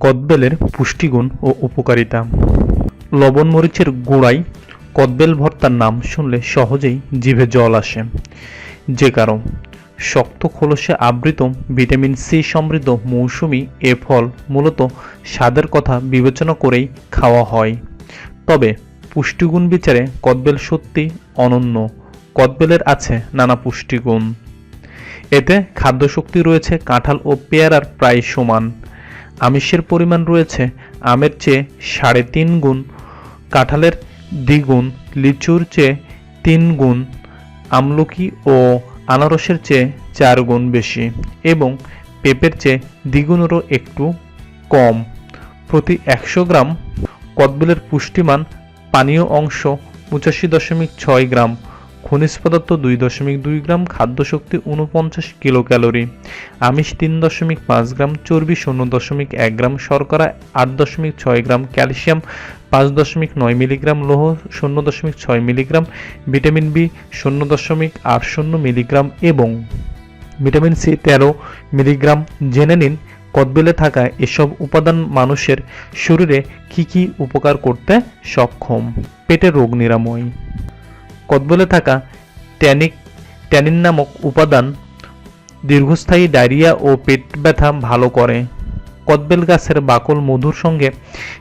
কদবেলের পুষ্টিগুণ ও উপকারিতা। লবণ মরিচের গুঁড়াই কদবেল ভর্তার নাম শুনলে সহজেই জিভে জল আসে। যে কারণ, শক্ত খোলসে আবৃত ভিটামিন সি সমৃদ্ধ মৌসুমি এ ফল মূলত স্বাদের কথা বিবেচনা করেই খাওয়া হয়। তবে পুষ্টিগুণ বিচারে কদবেল সত্যি অনন্য। কদবেলের আছে নানা পুষ্টিগুণ। এতে খাদ্যশক্তি রয়েছে কাঁঠাল ও পেয়ারার প্রায় সমান। আমিষের পরিমাণ রয়েছে আমের চেয়ে সাড়ে তিন গুণ, কাঁঠালের দ্বিগুণ, লিচুর চেয়ে তিন গুণ, আমলকি ও আনারসের চেয়ে চার গুণ বেশি এবং পেঁপের চেয়ে দ্বিগুণেরও একটু কম। প্রতি একশো গ্রাম কদবেলের পুষ্টিমান পানীয় অংশ পঁচাশি দশমিক ছয় গ্রাম খনিজ পদার্থ দুই দশমিক দুই গ্রাম, খাদ্যশক্তি উনপঞ্চাশ কিলো ক্যালোরি আমিষ তিন দশমিক পাঁচ গ্রাম, চর্বি শূন্য দশমিক এক গ্রাম, শর্করা আট দশমিক ছয় গ্রাম, ক্যালসিয়াম পাঁচ দশমিক নয় মিলিগ্রাম, লৌহ শূন্য দশমিক ছয় মিলিগ্রাম, ভিটামিন বি শূন্য দশমিক আট শূন্য মিলিগ্রাম এবং ভিটামিন সি তেরো মিলিগ্রাম। জেনে নিন কদবেলে থাকা এসব উপাদান মানুষের শরীরে কী কী উপকার করতে সক্ষম? পেটের রোগ নিরাময়। কদবেলে থাকা ট্যানিক, ট্যানিন নামক উপাদান দীর্ঘস্থায়ী ডায়রিয়া ও পেট ব্যথা ভালো করে। কদবেল গাছের বাকল মধুর সঙ্গে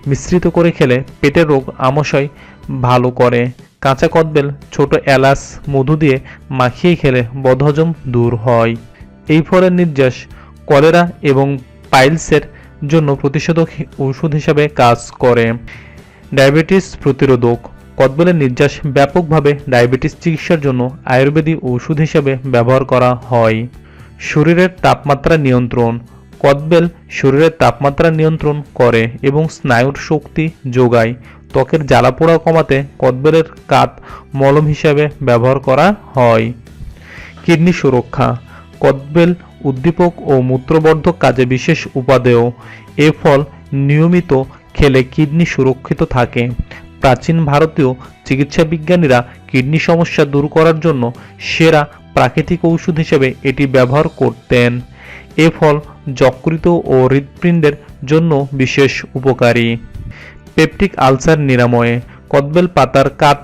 মিশ্রিত করে খেলে পেটের রোগ আমশয় ভালো করে। কাঁচা কদবেল ছোট এলাচ, মধু দিয়ে মাখিয়ে খেলে বদহজম দূর হয়। এই ফলের নির্যাস কলেরা এবং পাইলসের জন্য প্রতিষেধক ঔষধ হিসাবে কাজ করে। ডায়াবেটিস প্রতিরোধক কদবেলের নির্যাস ব্যাপকভাবে ডায়াবেটিস চিকিৎসার জন্য আয়ুর্বেদিক ওষুধ হিসেবে ব্যবহার করা হয়। শরীরের তাপমাত্রা নিয়ন্ত্রণ। কদবেল শরীরের তাপমাত্রা নিয়ন্ত্রণ করে এবং স্নায়ুর শক্তি যোগায়। ত্বকের জ্বালাপোড়া কমাতে কদবেলের কাত মলম হিসাবে ব্যবহার করা হয়। কিডনি সুরক্ষা। কদবেল উদ্দীপক ও মূত্রবর্ধক কাজে বিশেষ উপাদেয়। এ ফল নিয়মিত খেলে কিডনি সুরক্ষিত থাকে। প্রাচীন ভারতীয় চিকিৎসা বিজ্ঞানীরা কিডনি সমস্যা দূর করার জন্য সেরা প্রাকৃতিক ঔষধ হিসেবে এটি ব্যবহার করতেন। এ ফল যকৃত ও হৃৎপিণ্ডের জন্য বিশেষ উপকারী। Peptic ulcer নিরাময়ে। কদবেল পাতার কাত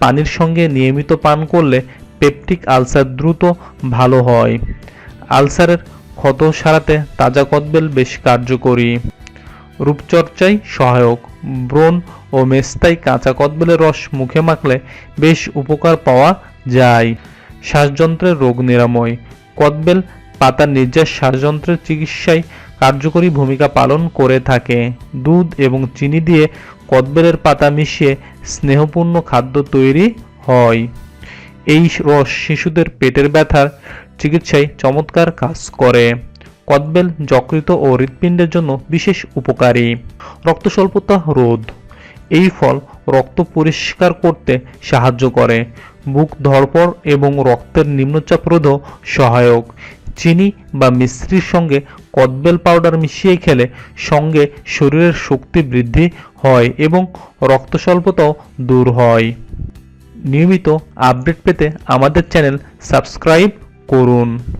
পানির সঙ্গে নিয়মিত পান করলে পেপটিক আলসার দ্রুত ভালো হয়। আলসারের ক্ষত সারাতে তাজা কদবেল বেশ কার্যকরী। রূপচর্চায় সহায়ক। ব্রণ ও মেস্তায় কাঁচা কদবেলের রস মুখে মাখলে বেশ উপকার পাওয়া যায়। শ্বাসযন্ত্রের রোগ নিরাময়। কদবেল পাতার নির্যাস শ্বাসযন্ত্রের চিকিৎসায় কার্যকরী ভূমিকা পালন করে থাকে। দুধ এবং চিনি দিয়ে কদবেলের পাতা মিশিয়ে স্নেহপূর্ণ খাদ্য তৈরি হয়। এই রস শিশুদের পেটের ব্যথার চিকিৎসায় চমৎকার কাজ করে। কদবেল, যকৃত ও হৃৎপিণ্ডের জন্য বিশেষ উপকারী। রক্ত স্বল্পতা রোধ। এই ফল রক্ত পরিষ্কার করতে সাহায্য করে। বুক ধরপড় এবং রক্তের নিম্নচাপ রোধও সহায়ক। চিনি বা মিশ্রির সঙ্গে কদবেল পাউডার মিশিয়ে খেলে সঙ্গে শরীরের শক্তি বৃদ্ধি হয় এবং রক্ত স্বল্পতাও দূর হয়। নিয়মিত আপডেট পেতে আমাদের চ্যানেল সাবস্ক্রাইব করুন।